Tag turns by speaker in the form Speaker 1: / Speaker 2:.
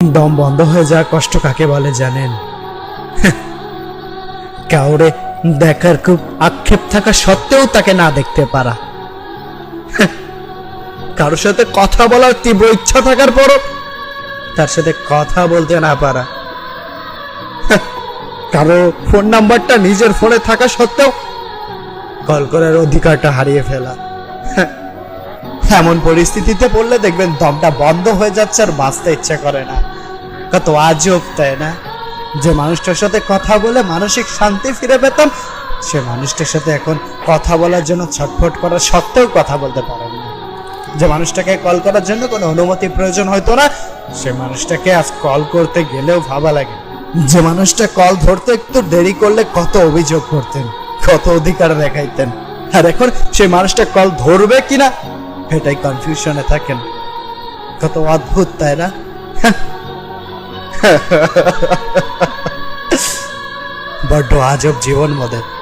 Speaker 1: দম বন্ধ হয়ে যাওয়া কষ্ট কাকে বলে জানেন? কাউরে দেখার খুব আক্ষেপ থাকা সত্ত্বেও তাকে না দেখতে পারা। কারোর সাথে কথা বলার তীব্র ইচ্ছা থাকার পরও তার সাথে কথা বলতে না পারা। কারও ফোন নাম্বারটা নিজের ফোনে থাকা সত্ত্বেও কল করার অধিকারটা হারিয়ে ফেলা। এমন পরিস্থিতিতে পড়লে দেখবেন দমটা বন্ধ হয়ে যাচ্ছে আর বাঁচতে ইচ্ছে করে না। কত আজব, তাই না? যে মানুষটার সাথে কথা বলে মানসিক শান্তি ফিরে পেতাম, সে মানুষটার সাথে এখন কথা বলার জন্য ছটফট করা সত্ত্বেও কথা বলতে পারেন না। যে মানুষটাকে কল করার জন্য কোনো অনুমতি প্রয়োজন হয়তো না, সে মানুষটাকে আজ কল করতে গেলেও ভাবা লাগে যে মানুষটা কল ধরতে একটু দেরি করলে কত অভিযোগ করতেন, কত অধিকার দেখাইতেন। আর এখন সেই মানুষটা কল ধরবে কিনা এটাই কনফিউশনে থাকেন। কত অদ্ভুত তাই না? বড্ড আজব জীবন মদের